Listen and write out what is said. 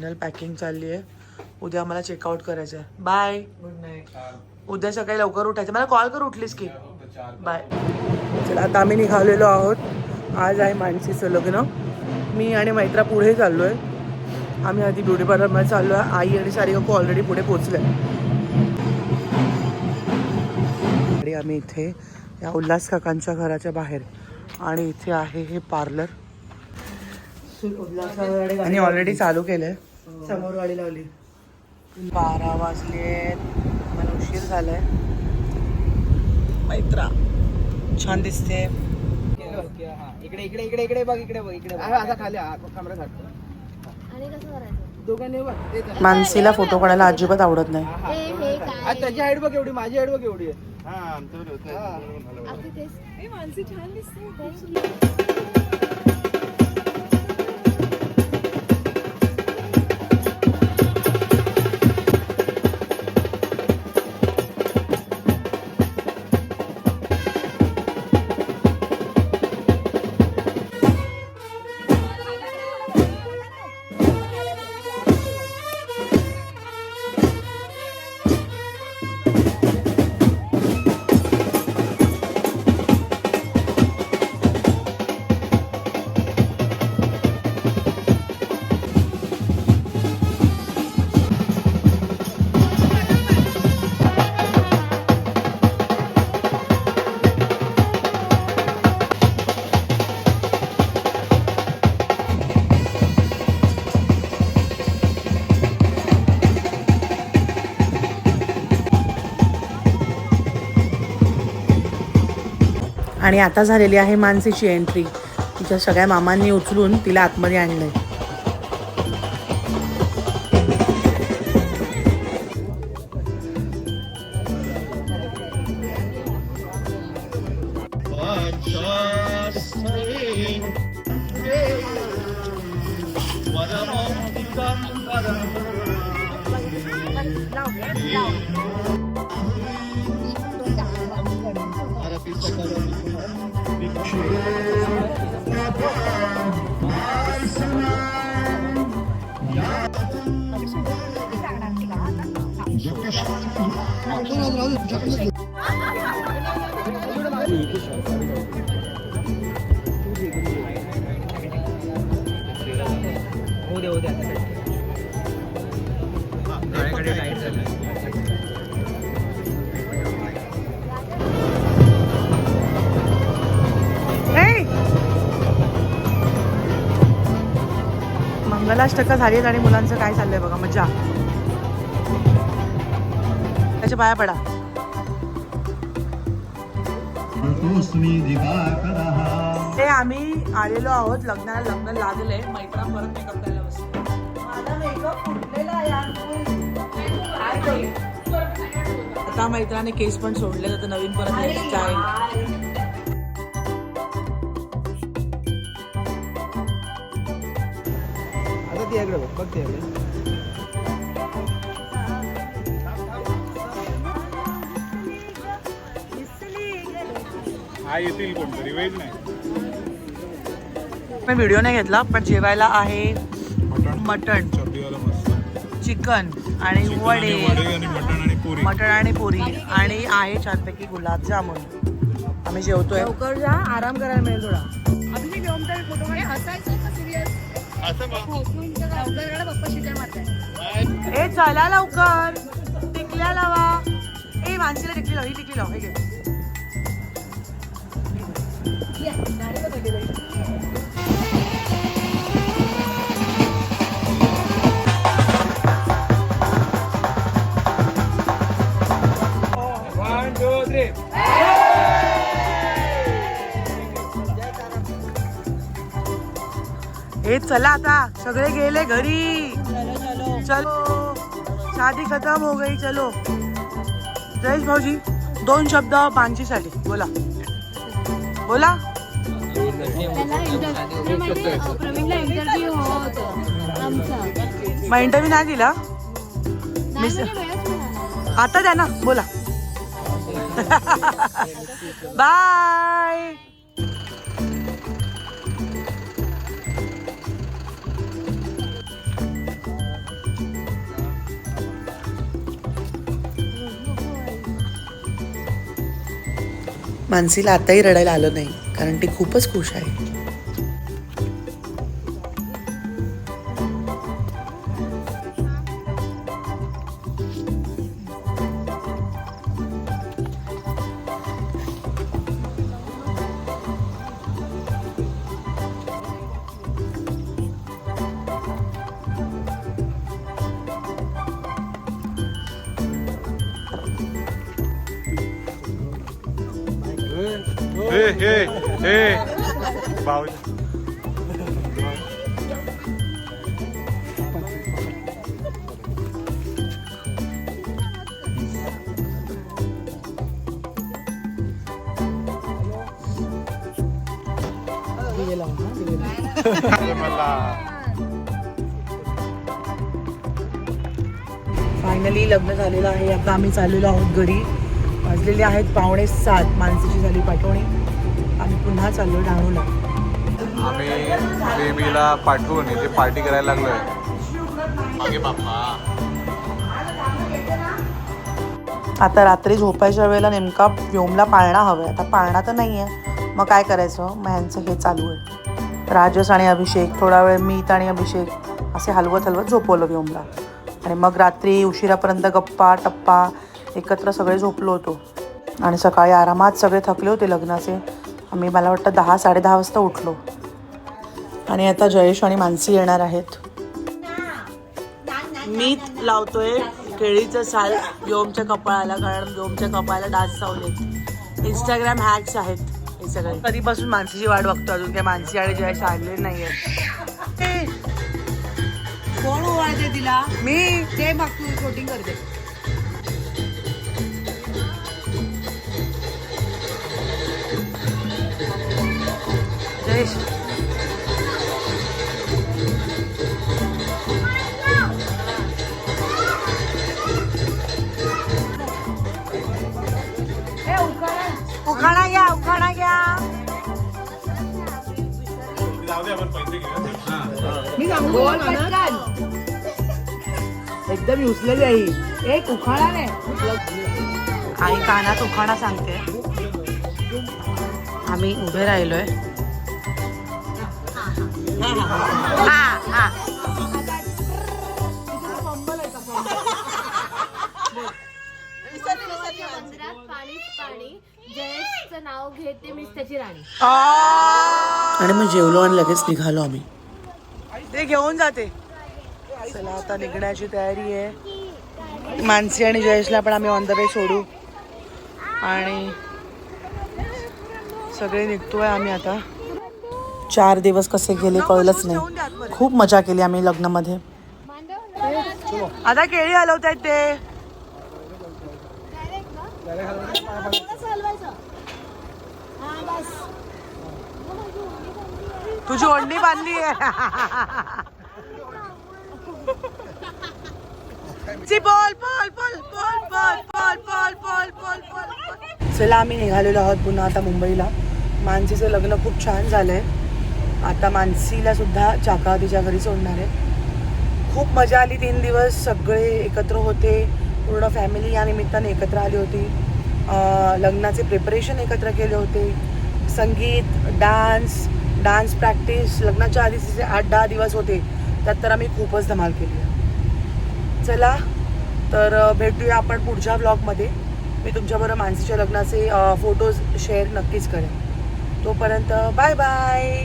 Final packing चालली आहे. उद्या आम्हाला चेकआउट करायचं आहे. बाय गुड नाईट उद्या सकाळी लवकर उठायचं. मला कॉल कर उठलीस की. बाय चला आता आम्ही निघालेलो आहोत. आज आहे मानसीचं लग्न. मी आणि मैत्रा पुढे चाललो आहे आम्ही आधी ब्युटी पार्लरमध्ये चाललो आहे आई आणि सारी काकू ऑलरेडी पुढे पोचले आणि आम्ही इथे या उल्हास काकांच्या घराच्या बाहेर. आणि इथे आहे हे पार्लर आणि ऑलरेडी चालू केलंय. समोर गाडी लावली. बारा वाजले मला उशीर झालाय. मैत्रा छान दिसते. इकडे इकडे इकडे इकडे बघ इकडे बघ इकडे असा खाली कमरा घालतो आणि कसं करायचं? दोघांनी बघ ते कर. मानसीला फोटो काढायला अजिबात आवडत नाही. त्याची हाईट बघ एवढी माझी हाईट बघ एवढी. आहे आपली तेच हे मानसी छान दिसते. आणि आता झालेली आहे मानसीची एंट्री तिच्या सगळ्या मामांनी उचलून तिला आतमध्ये आणलंय. होऊ दे होऊ दे आता set. डोळ्याकडे light झालंय. आणि मुलांचं काय चाललंय बघा मजा त्याच्या पाया पडा ते आम्ही आलेलो आहोत लग्नाला लग्न लागले. मैत्रा परत मेकअप करायला? आता मैत्राने केस पण सोडले तर नवीन परत हेअरस्टाईल आता ती बघ हा येतील कोणतरी वेज नाही. मी व्हिडिओ नाही घेतला पण जेवायला आहे मटण. चिकन आणि वडे. आणि वडे आणि मटण आणि पुरी. मटण आणि पुरी. आणि आहे छानपैकी गुलाबजामुन. आम्ही जेवतोय. लवकर जा आराम करायला मिळेल थोडा हसायचं का सिरियस पप्पा शिट्या मारताय ए चला लवकर. टिकल्या लावा. ए मानसीला टिकली लाव ही टिकली लाव हे हे चला आता सगळे गेले घरी. चलो शादी खतम हो गई चलो. जयेश भाऊजी दोन शब्द पांचीसाठी बोला. बोला. मग इंटरव्ह्यू नाही दिला? मिस आता द्या ना बोला. बाय मानसीला आताही रडायला आलं नाही. कारण ती खूपच खुश आहे Hey, hey. हे भाऊ फायनली लग्न झालेलं आहे. आता आम्ही चाललेलो आहोत घरी. वाजलेले आहेत पावणे सात. माणसाची झाली पाठवणी. आम्ही पुन्हा चाललो डहाणूला आम्ही बेबीला पाठवून इथे पार्टी करायला लागलोय. आता रात्री झोपायच्या वेळेला नेमका व्योमला पाळणा हवा आहे आता पाळणा तर नाही आहे मग काय करायचं? मग ह्यांचं हे चालू आहे. राजस आणि अभिषेक थोडा वेळ मीत आणि अभिषेक असे हलवत हलवत झोपवलं व्योमला. आणि मग रात्री उशिरापर्यंत गप्पा टप्पा एकत्र सगळे झोपलो होतो. आणि सकाळी आरामात सगळे थकले होते लग्नाचे. आम्ही मला वाटतं दहा साडेदहा वाजता उठलो. आणि आता जयेश आणि मानसी येणार आहेत. मीत लावतोय केळीचं साल व्योमच्या कपाळाला कारण व्योमच्या कपाळाला डास चावले इंस्टाग्राम हॅक्स आहेत हे सगळे. कधीपासून मानसीची वाट बघतो अजून? काय मानसी आणि जयेश आले नाहीये. कोण ओवाळते तिला? मी. ते तू शूटिंग करते. हरीश उखाणा. उखाणा एकदम उचलेली आहे एक उखाळा नाही. आई कानात उखाणा सांगते. आम्ही उभे राहिलोय. हा, हा. मंदिरात पाणीच पाणी जयेशचं नाव घेते मीच त्याची राणी आणि मग जेवलो आणि लगेच निघालो आम्ही. ते घेऊन जाते. चला आता निघण्याची तयारी आहे. मानसी आणि जयेशला पण आम्ही ऑन द वे सोडू. आणि सगळे निघतोय आम्ही आता. चार दिवस कसे गेले कळलंच नाही खूप मजा केली आम्ही लग्नामध्ये आता केळी हलवत आहेत ते तुझी ओढणी बांधली आहे चला आम्ही निघालेलो आहोत पुन्हा आता मुंबईला मानसीचं लग्न खूप छान झालंय आता मानसीला सुद्धा चाकावतीच्या घरी सोडणार आहे. खूप मजा आली तीन दिवस सगळे एकत्र होते पूर्ण फॅमिली या निमित्ताने एकत्र आली होती. लग्नाचे प्रिपरेशन एकत्र केले होते. संगीत डान्स डान्स प्रॅक्टिस लग्नाच्या आधी जे आठ दहा दिवस होते. त्यात तर आम्ही खूपच धमाल केली. आहे. चला तर भेटूया आपण पुढच्या ब्लॉगमध्ये मी तुमच्याबरोबर मानसीच्या लग्नाचे फोटोज शेअर नक्कीच करेन. तोपर्यंत बाय बाय